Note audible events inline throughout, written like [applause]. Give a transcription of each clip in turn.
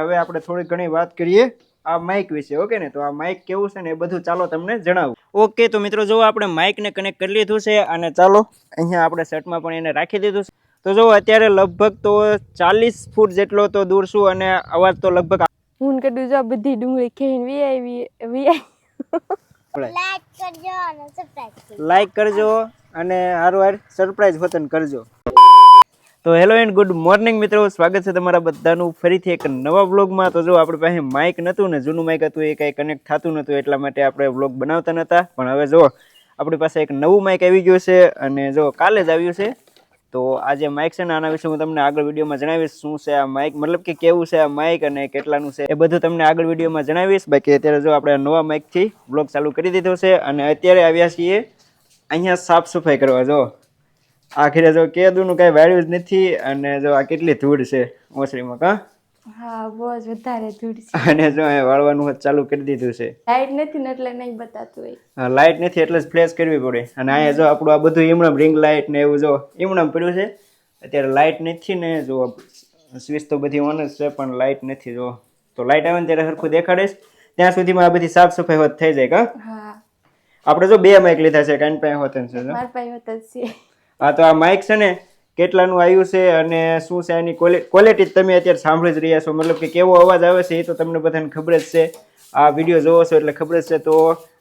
હવે આપણે થોડી ઘણી વાત કરીએ આ માઇક વિશે ઓકે ને? તો આ માઇક કેવું છે ને એ બધું ચાલો તમને જણાવું. ઓકે તો મિત્રો જો આપણે માઇકને કનેક્ટ કરી લીધું છે અને ચાલો અહીંયા આપણે સેટમાં પણ એને રાખી દીધું છે. તો જો અત્યારે લગભગ તો ચાલીસ ફૂટ જેટલો તો દૂર છું અને અવાજ તો લગભગ હું કીધું જો આ બધી ડુંગળી ખાઈને વી આવી વી લાઈક કરજો અને સરપ્રાઈઝ લાઈક કરજો અને હારું હાર સરપ્રાઈઝ વતન કરજો. તો હેલો એન્ડ ગુડ મોર્નિંગ મિત્રો, સ્વાગત છે તમારા બધાનું. ફરીથી એક નવા વ્લોગમાં. તો જો આપણી પાસે માઇક નહોતું ને, જૂનું માઇક હતું, એ કાંઈ કનેક્ટ થતું નહોતું એટલા માટે આપણે વ્લોગ બનાવતા નહોતા પણ હવે જો, આપણી પાસે એક નવું માઇક આવી ગયું છે અને જો કાલે જ આવ્યું છે. તો આ જે માઇક છે ને, આના વિશે હું તમને આગળ વિડીયોમાં જણાવીશ, શું છે આ માઇક મતલબ કે કેવું છે આ માઇક અને કેટલાનું છે એ બધું તમને આગળ વિડીયોમાં જણાવીશ. બાકી અત્યારે જો આપણે નવા માઇકથી વ્લોગ ચાલુ કરી દીધો છે અને અત્યારે આવ્યા છીએ અહીંયા સાફ સફાઈ કરવા, જો. આખરે જો કેદુનું કાંઈ વાળ્યું જ નથી અને જો આ કેટલી ધૂળ છે ઓસરીમાં કા? હા બહુ જ વધારે ધૂળ છે. અને જો એ વાળવાનું ચાલુ કરી દીધું છે. લાઈટ નથી ને એટલે નહીં બતાતું હોય. હા, લાઇટ નથી એટલે જ ફ્લેશ કરવી પડે. અને અહીંયા જો આપણું આ બધું ઈમણમ રિંગ લાઇટ ને એવું જો ઈમણમ પડ્યું છે અત્યારે લાઇટ નથી ને જો સ્વિચ તો બધી ઓન જ છે પણ લાઇટ નથી જો. તો લાઇટ આવે ને ત્યારે સરખું દેખાડીશ ત્યાં સુધીમાં આ બધી સાફ સફાઈ હોત થઈ જાય કા? આપણે જો બે માઇક લીધા છે કાન પાસે હોત છે મારા પાસે હોતન છે. હા, તો આ માઇક છે ને કેટલાનું આવ્યું છે અને શું છે એની ક્વોલિટી તમે અત્યારે સાંભળી જ રહ્યા છો. મતલબ કે કેવો અવાજ આવે છે એ તો તમને બધાને ખબર જ છે. આ વીડિયો જોવો છો એટલે ખબર જ છે. તો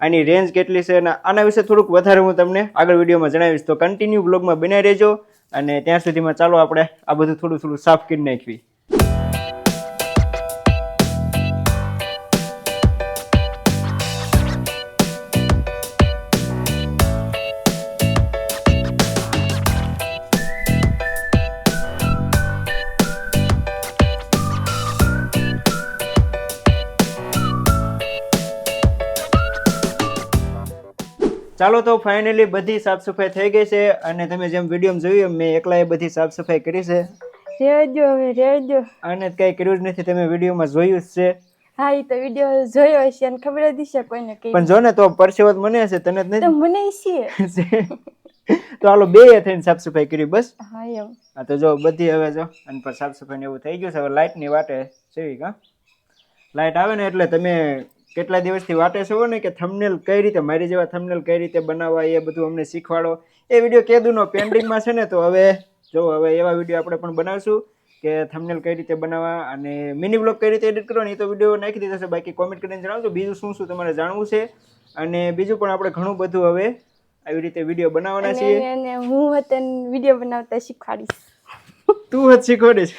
આની રેન્જ કેટલી છે અને આના વિશે થોડુંક વધારે હું તમને આગળ વિડીયોમાં જણાવીશ. તો કન્ટિન્યુ બ્લોગમાં બનાવી રહેજો અને ત્યાં સુધીમાં ચાલો આપણે આ બધું થોડું થોડું સાફ કરી નાખવી. ચાલો તો ફાઇનલી બધી સાફ સફાઈ થઈ ગઈ છે અને તમે જેમ વિડીયોમાં જોયું મેં એકલાએ બધી સાફ સફાઈ કરી છે. રેજો હવે રેવજો અને કઈ કર્યું જ નથી તમે વિડીયોમાં જોયું જ છે. હા એ તો વીડિયો જોયો હશે અને ખબર જ હશે કોઈને કઈ. પણ જો ને તો પરસેવત મને હશે તને જ તો મને છે તો હાલો બે થઈને સાફ સફાઈ કરી બસ? હા એમ હા તો જો બધી હવે જો અને પર સાફ સફાઈ ને એવું થઈ ગયું છે હવે લાઇટની વાટે છે કા લાઇટ આવે ને એટલે તમે કેટલા દિવસથી વાટે છો ને કે થંબનેલ કઈ રીતે મારી જેવા થંબનેલ કઈ રીતે બનાવવા એ બધું અમને શીખવાડો. એ વીડિયો કેદુનો પેન્ડિંગમાં છે ને તો હવે જો હવે એવા વીડિયો આપણે પણ બનાવશું કે થંબનેલ કઈ રીતે બનાવવા અને મિની બ્લોગ કઈ રીતે એડિટ કરો ને એ તો વીડિયો નાખી દીધો છે. બાકી કોમેન્ટ કરીને જણાવજો. બીજું શું શું તમારે જાણવું છે? અને બીજું પણ આપણે ઘણું બધું હવે આવી રીતે વીડિયો બનાવવાના છીએ. અને હું હતન વીડિયો બનાવતા શીખવાડીશ. તું હત શીખવાડીશ.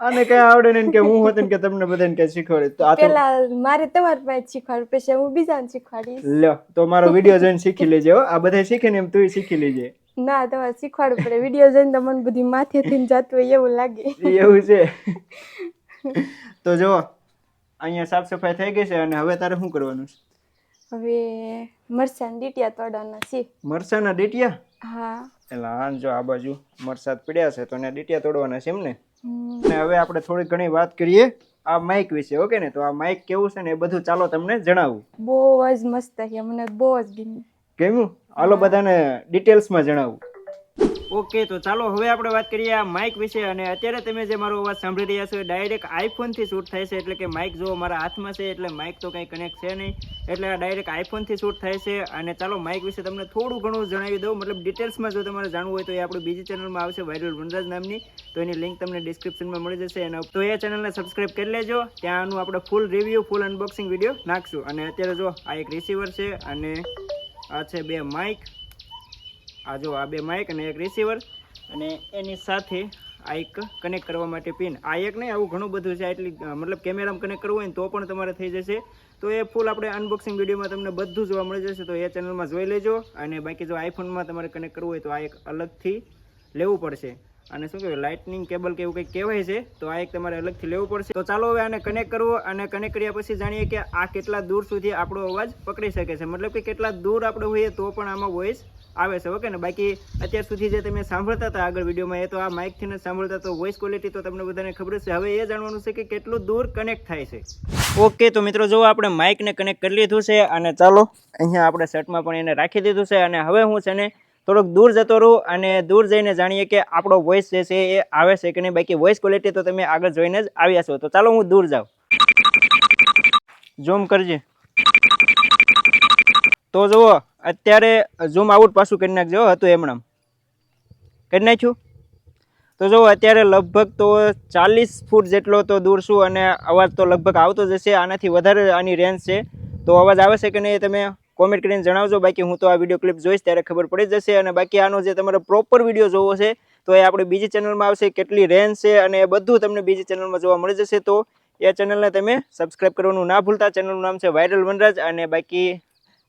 આને કઈ આવડે ને કે હું હોત કે તમને બધાને કઈ શીખવાડી તો આ પેલા મારે તમારી પાસે શીખવાડું પછી હું બીજાને શીખવાડીશ. લ્યો તો મારો વીડિયો જોઈને શીખી લેજે આ બધા શીખે ને એમ તું શીખી લેજે. ના તમારે શીખવાડવું પડે. વીડિયો જોઈને તો મને બધી માથે થઈને જતું હોય એવું લાગે. એવું છે. તો જો અહીંયા સાફ સફાઈ થઈ ગઈ છે અને હવે તારે શું કરવાનું છે? હવે મરચાં ડીટિયા તોડવાના છે. મરસાના ડીટિયા? હા. એટલે હા જો આ બાજુ મરસાદ પડ્યા છે તો એને ડીટિયા તોડવાના છે એમ ને. અને હવે આપણે થોડી ઘણી વાત કરીએ આ માઇક વિશે ઓકે ને? તો આ માઇક કેવું છે ને એ બધું ચાલો તમને જણાવું. બહુ જ મસ્ત છે મને બહુ જ ગમ્યું. કેવું હાલો બધાને ડિટેલ્સમાં જણાવું. ઓકે તો ચાલો હવે આપણે વાત કરીએ આ માઇક વિશે. અને અત્યારે તમે જે મારો અવાજ સાંભળી રહ્યા છો એ ડાયરેક્ટ આઈફોનથી શૂટ થાય છે. એટલે કે માઇક જો મારા હાથમાં છે, એટલે માઇક તો કંઈ કનેક્ટ છે નહીં. એટલે આ ડાયરેક્ટ આઈફોનથી શૂટ થાય છે. અને ચાલો માઇક વિશે તમને થોડું ઘણું જણાવી દઉં. મતલબ ડિટેલ્સમાં જો તમારે જાણવું હોય તો એ આપણી બીજી ચેનલમાં આવશે વાયરલ વનરાજ નામની. તો એની લિંક તમને ડિસ્ક્રિપ્શનમાં મળી જશે. એના તો એ ચેનલને સબસ્ક્રાઇબ કરી લેજો. ત્યાંનું આપણે full review full unboxing video નાખશું. અને અત્યારે જો આ એક રિસીવર છે, અને આ છે બે માઇક આ જો આ બે માઇક અને એક રિસીવર અને એની સાથે આ એક કનેક્ટ કરવા માટે પિન આ એક નહીં, આવું ઘણું બધું છે એટલી મતલબ કેમેરામાં કનેક્ટ કરવું હોય તો પણ તમારે થઈ જશે. તો એ ફૂલ આપણે અનબોક્સિંગ વિડીયોમાં તમને બધું જોવા મળી જશે, તો એ ચેનલમાં જોઈ લેજો. અને બાકી જો આઈફોનમાં તમારે કનેક્ટ કરવું હોય તો આ એક અલગથી લેવું પડશે. અને શું કહેવાય લાઇટનિંગ કેબલ કે એવું કંઈક કહેવાય છે, તો આ એક તમારે અલગથી લેવું પડશે. તો ચાલો હવે આને કનેક્ટ કરવો, અને કનેક્ટ કર્યા પછી જાણીએ કે આ કેટલા દૂર સુધી આપણો અવાજ પકડી શકે છે. મતલબ કે કેટલા દૂર આપણે હોઈએ તો પણ આમાં વોઇસ આવે છે ઓકે ને? બાકી અત્યાર સુધી જે તમે સાંભળતા હતા આગળ વિડીયોમાં, એ તો આ માઇકથી સાંભળતા, તો વોઇસ ક્વોલિટી તો તમને બધાને ખબર છે. હવે એ જાણવાનું છે કે કેટલું દૂર કનેક્ટ થાય છે. ઓકે તો મિત્રો, જો આપણે માઇકને કનેક્ટ કરી લીધું છે, અને ચાલો, અહીંયા આપણે સેટમાં પણ એને રાખી દીધું છે, અને હવે હું છે ને થોડોક દૂર જતો રહું, અને દૂર જઈને જાણીએ કે આપણો વોઇસ જે છે એ આવે છે કે નહીં. બાકી વોઇસ ક્વોલિટી તો તમે આગળ જોઈને જ આવ્યા છો. તો ચાલો, હું દૂર જાઉં. જોમ કરજે. તો જુઓ અત્યારે ઝૂમ આઉટ પાછું કરી નાખજો હતું એમણામ કરી નાખ્યું? તો જો, અત્યારે લગભગ તો ચાલીસ ફૂટ જેટલો તો દૂર છું અને અવાજ તો લગભગ આવતો જ હશે, આનાથી વધારે આની રેન્જ છે. તો અવાજ આવે છે કે નહીં તમે કોમેન્ટ કરીને જણાવજો. બાકી હું તો આ વીડિયો ક્લિપ જોઈશ ત્યારે ખબર પડી જશે અને બાકી આનો જે તમારે પ્રોપર વીડિયો જોવો છે, તો એ આપણે બીજી ચેનલમાં આવશે, કેટલી રેન્જ છે અને એ બધું તમને બીજી ચેનલમાં જોવા મળી જશે. તો એ ચેનલને તમે સબસ્ક્રાઈબ કરવાનું ના ભૂલતા. ચેનલનું નામ છે વાયરલ વનરાજ અને બાકી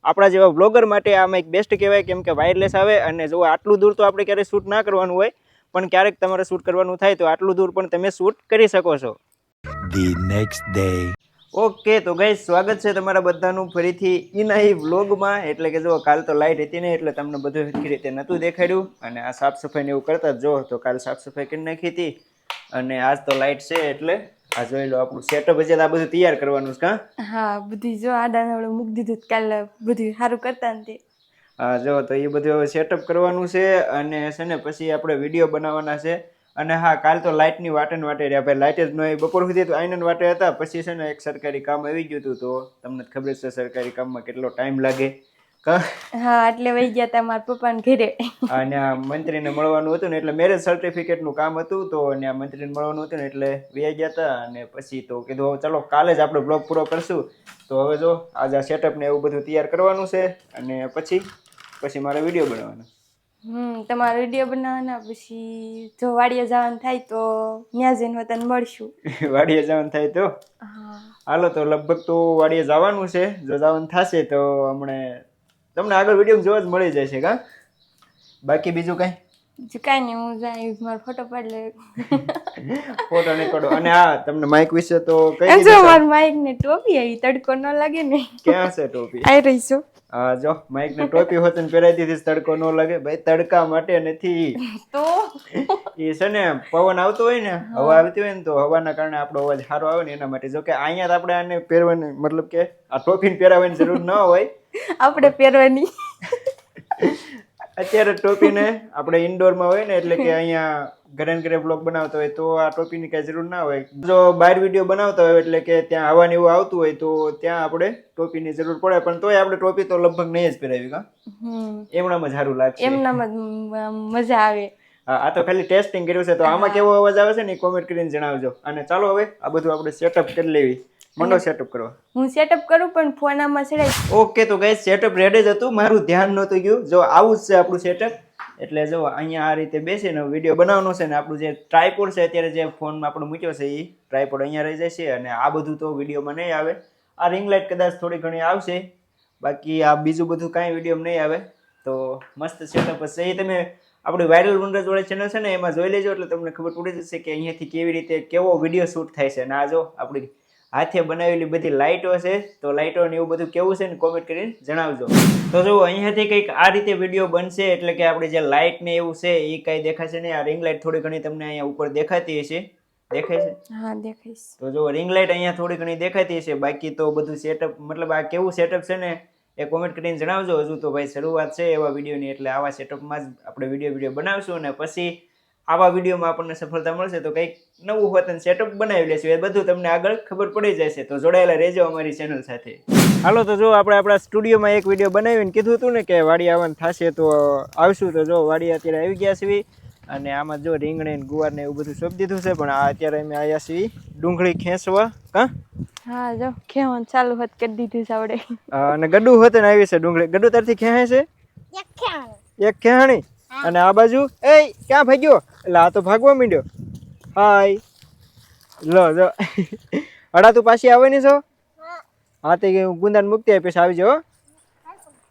આપણા જેવા બ્લોગર માટે આમાં એક બેસ્ટ કહેવાય કેમ કે વાયરલેસ આવે અને જો આટલું દૂર તો આપણે ક્યારેય શૂટ ના કરવાનું હોય પણ ક્યારેક તમારે શૂટ કરવાનું થાય તો આટલું દૂર પણ તમે શૂટ કરી શકો છો. The next day. ઓકે તો ગઈ સ્વાગત છે તમારા બધાનું ફરીથી ઇનાઈ વ્લોગમાં એટલે કે જો કાલ તો લાઇટ હતી ને એટલે તમને બધું સરખી રીતે નહોતું દેખાડ્યું. અને આ સાફ સફાઈને એવું કરતા જ જો તો કાલ સાફ સફાઈ કરી નાખી હતી. અને આજ તો લાઇટ છે એટલે આ જોઈ લો આપણું સેટઅપ છે આ બધું તૈયાર કરવાનું છે કાં હા બધી જો આડા નવડું મૂકી દીધું કાલે બધું સારું કરતા ને તે. હા જો તો એ બધું હવે સેટઅપ કરવાનું છે અને છે ને પછી આપણે વીડિયો બનાવવાના છે. અને હા કાલ તો લાઇટની વાટન વાટે રહ્યા ભાઈ લાઇટ જ નહીં બપોર સુધી તો આઈનન વાટે હતા પછી છે ને એક સરકારી કામ આવી ગયું હતું તો તમને ખબર છે સરકારી કામમાં કેટલો ટાઈમ લાગે. હા એટલે વહી ગયા તા મારા પપ્પાને ઘરે. અને આ મંત્રીને મળવાનું હતું ને એટલે મેરેજ સર્ટિફિકેટનું કામ હતું તો અને આ મંત્રીને મળવાનું હતું ને એટલે વહી ગયા હતા અને પછી તો કીધું હવે ચાલો કાલે જ આપણે બ્લોગ પૂરો કરશું. તો હવે જો આજે આ સેટઅપ ને એવું બધું તૈયાર કરવાનું છે અને પછી પછી મારે વીડિયો બનાવવાનો. હમ તમારો વીડિયો બનાવવાના પછી જો વાડીએ જવાનું થાય તો ત્યાં જઈને તને મળશું. [laughs] વાડીએ જવાનું થાય તો? હાલો તો લગભગ તો વાડીએ જવાનું છે. જો જવાનું થશે તો હમણે તમને આગળ વીડિયો જોવા જ મળી જશે કા બાકી બીજું કઈ? કાંઈ નહીં હું જાય મારો ફોટો પાડી લે ફોટો પડો અને હા તમને માઇક વિશે તો કઈ જો દીધું માઇક ને ટોપી આવી તડકો ન લાગે ને. ક્યાં છે ટોપી? આવી રહી છું. હા જો માઇક ને ટોપી હોત ને પહેરાઈ દીધી તડકો ન લાગે. ભાઈ તડકા માટે નથી. તો? એ છે ને પવન આવતો હોય ને હવા આવતી હોય ને તો હવાના કારણે આપણો અવાજ સારો આવે ને એના માટે. જો કે અહીંયા આપણે આને પહેરવાની મતલબ કે આ ટોપી પહેરાવવાની જરૂર ન હોય. આપણે પહેરવાની. અત્યારે ટોપીને આપણે ઇન્ડોરમાં હોય ને એટલે કે [laughs] અહીંયા ઘરે ઘરે બ્લોગ બનાવતો હોય તો આ ટોપીની કઈ જરૂર ના હોય. જો બહાર વીડિયો બનાવતા હોય એટલે કે ત્યાં આવવાની એવું આવતું હોય તો ત્યાં આપણે ટોપીની જરૂર પડે. પણ તોય આપણે ટોપી તો લગભગ નહીં જ પહેરાવી કા? હમ. એમણામ સારું લાગે એમનામાં મજા આવે. આ તો ખાલી ટેસ્ટિંગ કર્યું છે તો આમાં કેવો અવાજ આવે છે ને કોમેન્ટ કરીને જણાવજો. અને ચાલો હવે આ બધું આપણે સેટઅપ કરી લેવી. મંડો સેટઅપ કરો. હું સેટઅપ કરું પણ ફોન આમાં ચડાય. ઓકે તો ગાઈસ સેટઅપ રેડી જ હતું. મારું ધ્યાન નહોતું ગયું. જો આવું જ છે આપણું સેટઅપ એટલે જો અહીંયા આ રીતે બેસીને વીડિયો બનાવવાનો છે ને આપણું જે ટ્રાયપોડ છે અત્યારે જે ફોનમાં આપણો મૂક્યો છે એ ટ્રાયપોડ અહીંયા રહી જશે અને આ બધું તો વિડીયોમાં નહીં આવે. આ રિંગ લાઇટ કદાચ થોડી ઘણી આવશે. બાકી આ બીજું બધું કાંઈ વિડીયોમાં નહીં આવે. તો મસ્ત સેટઅપ હશે. એ તમે આપણી વાયરલ વનરાજ વાળી ચેનલ છે ને એમાં જોઈ લેજો. એટલે તમને ખબર પડી જશે કે અહીંયાથી કેવી રીતે કેવો વીડિયો શૂટ થાય છે. અને આ જો આપણી હાથે બનાવેલી બધી લાઇટો છે તો લાઇટો ને એવું બધું કેવું છે ને કોમેન્ટ કરીને જણાવજો. તો જો અહીંયાથી કંઈક આ રીતે વીડિયો બનશે એટલે કે આપણે જે લાઇટ ને એવું છે એ કાંઈ દેખાશે નહીં. આ રિંગ લાઇટ થોડી ઘણી તમને અહીંયા ઉપર દેખાતી હશે. દેખાય છે? હા દેખાઈશ તો જો રિંગ લાઇટ અહીંયા થોડી ઘણી દેખાતી હશે. બાકી તો બધું સેટઅપ મતલબ આ કેવું સેટઅપ છે ને એ કોમેન્ટ કરીને જણાવજો. હજુ તો ભાઈ શરૂઆત છે એવા વિડીયોની એટલે આવા સેટઅપમાં જ આપણે વીડિયો વીડિયો બનાવશું અને પછી આવા વિડીયોમાં આપણને સફળતા મળશે તો કંઈક નવું હોત અને સેટઅપ બનાવી લેશું. એ બધું તમને આગળ ખબર પડી જશે. તો જોડાયેલા રહેજો અમારી ચેનલ સાથે. હાલો તો જો આપણે આપણા સ્ટુડિયોમાં એક વીડિયો બનાવીને કીધું હતું ને કે વાડી આવવાનું થશે તો આવશું. તો જો વાડી અત્યારે આવી ગયા છીએ અને આમાં જો રીંગણી ને ગુવાર ને એવું બધું સોંપી દીધું છે પણ આ અત્યારે અમે આવ્યા છીએ ડુંગળી ખેંચવા. કા હા જો ખેવન ચાલુ હોત કરી દીધું છે આવડે. અને ગડુ હોત ને આવી છે ડુંગળી. ગડુ તારથી ખેંચે છે? યખ્યાણ એક ખેહાણી અને આ બાજુ એ ક્યાં ભાગ્યો? એટલે આ તો ભાગવા માંડ્યો. હાય. લો જો [laughs] અડા તું પાછી આવવાની છો? હા. તે ગુંદાને મૂકતી આવી પછી આવી જાઓ.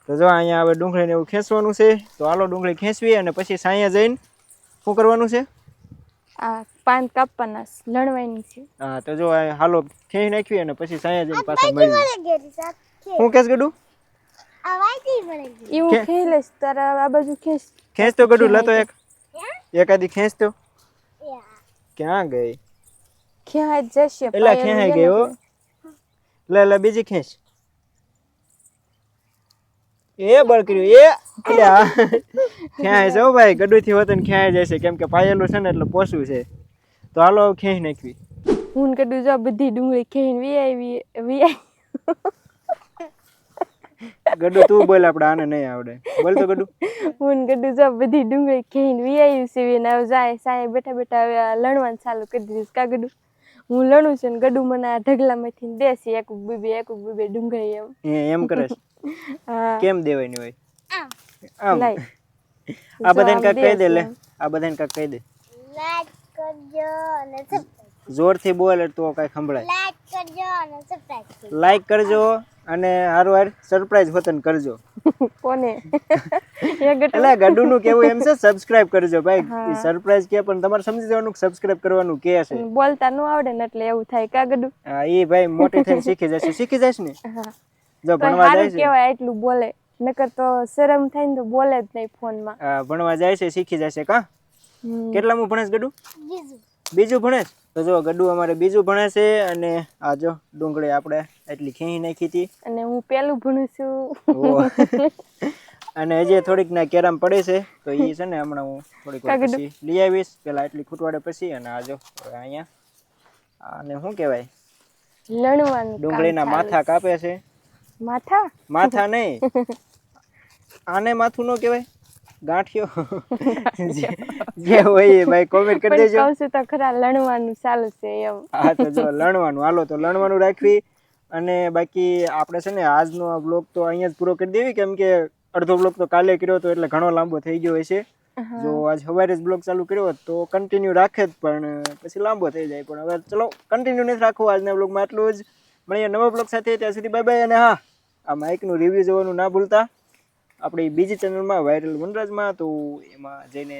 તો જો અહીંયા હવે ડુંગળીને એવું ખેંચવાનું છે. તો હાલો ડુંગળી ખેંચવી અને પછી સાયા જઈને શું કરવાનું છે? આ પાન કાપવાના લણવાની છે. હા તો જો હાલો ખેંચી નાખવી અને પછી સાયા જઈને પાછા મળે શું કેસ ગડું આ વાયથી મળે ગયેલી એવું કે- લઈશ તારા આ બાજુ ખેંચ ખેંચ તો ગડું લેતો એક. એકાદી ખેંચ તો. ક્યાં ગઈ? ખેંચ જશે એટલે લે લે બીજી ખેંચ. એ બળ કર્યું એ એટલે હો ભાઈ ગડુથી હોત ને ખેંચાઈ જાય કેમ કે પાયેલું છે ને એટલે પોસું છે. તો હાલો ખેંચ ખેંચી નાખવી. હું કડું જો બધી ડુંગળી ખેંચ વી આવી વી ગડુ તું બોલ આપણે આને નહીં આવડે. બોલ તો ગડુ. હું ગડુ જો બધી ડુંગળી ખાઈને વી આવી સીવી ને હવે જાય સાંજે બેઠા બેઠા હવે લણવાનું ચાલુ કરી દીધું કા ગડું? હું લણું છું ને ગડું મને આ ઢગલામાંથી દેસી એક બીબે એક બીબે ડુંગળી એમ. એમ કરે કેમ દેવાની હોય? આમ. આ બધાને કાક કહી દે લે. આ બધાને કાક કહી દે. લાઈક કરજો અને જોરથી બોલ તો કાઈ સંભળાય. લાઈક કરજો અને સબસ્ક્રાઇબ કરજો. લાઈક કરજો અને હારું હાર સરપ્રાઈઝ હોતન કરજો. [laughs] કોને? [laughs] એટલે ગડુ નું કેવું એમ છે? સબસ્ક્રાઇબ કરજો ભાઈ. સરપ્રાઈઝ કે પણ તમારે સમજી જવાનું સબસ્ક્રાઇબ કરવાનું કે છે. બોલતા નું આવડે ને એટલે એવું થાય. કા ગડુ? હા એ ભાઈ મોટી થઈને શીખી જશે. શીખી જશે ને? જો ભણવા જાય છે. કહેવાય એટલું બોલે. નકર તો શરમ થાય ને તો બોલે જ નહીં ફોનમાં ભણવા જાય છે શીખી જશે. કા. કેટલામું ભણેશ ગડુ? બીજું. બીજું ભણેશ તો જો ગડુ અમારે બીજું ભણે છે અને આ જો ડુંગળી આપણે એટલી ખીણી નાખી હતી. અને હું પેલું ભણું છું. અને હજી થોડીક ના કેરામ પડે છે તો એ છે ને હમણાં હું થોડીક પછી લઈ આવીશ. પેલા એટલી ખૂટવાડે પછી અને આ જો અહીંયા. અને શું કહેવાય? લણવાનું ડુંગળીના માથા કાપે છે. માથા? માથા નહીં. આને માથું નો કહેવાય? ગાંઠિયો? [laughs] જે- હોય ભાઈ કોમેન્ટ કરી દેજો. કહું છું તો ખરા લણવાનું ચાલુ છે એમ. હા તો જો લણવાનું. હાલો તો લણવાનું રાખવી. અને બાકી આપણે છે ને આજનો આ બ્લોગ તો અહીંયા જ પૂરો કરી દેવી કેમ કે અડધો બ્લોગ તો કાલે કર્યો હતો એટલે ઘણો લાંબો થઈ ગયો હશે. જો આજ સવારે જ બ્લોગ ચાલુ કર્યો તો કન્ટિન્યુ રાખે જ પણ પછી લાંબો થઈ જાય. પણ હવે ચલો કન્ટિન્યુ નથી રાખવું. આજના બ્લોગમાં આટલું જ. મળીએ નવા બ્લોગ સાથે. ત્યાં સુધી બાય બાય અને હા આ માઇકનું રિવ્યૂ જોવાનું ના ભૂલતા. આપણી બીજી ચેનલમાં વાયરલ વનરાજમાં, તો એમાં જઈને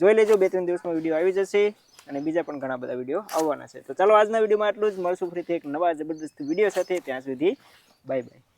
જોઈ લેજો, બે ત્રણ દિવસમાં વીડિયો આવી જશે અને બીજા પણ ઘણા બધા વીડિયો આવવાના છે. તો ચાલો, આજના વિડીયોમાં આટલું જ. મળશું ફરીથી એક નવા જબરદસ્ત વીડિયો સાથે. ત્યાં સુધી બાય બાય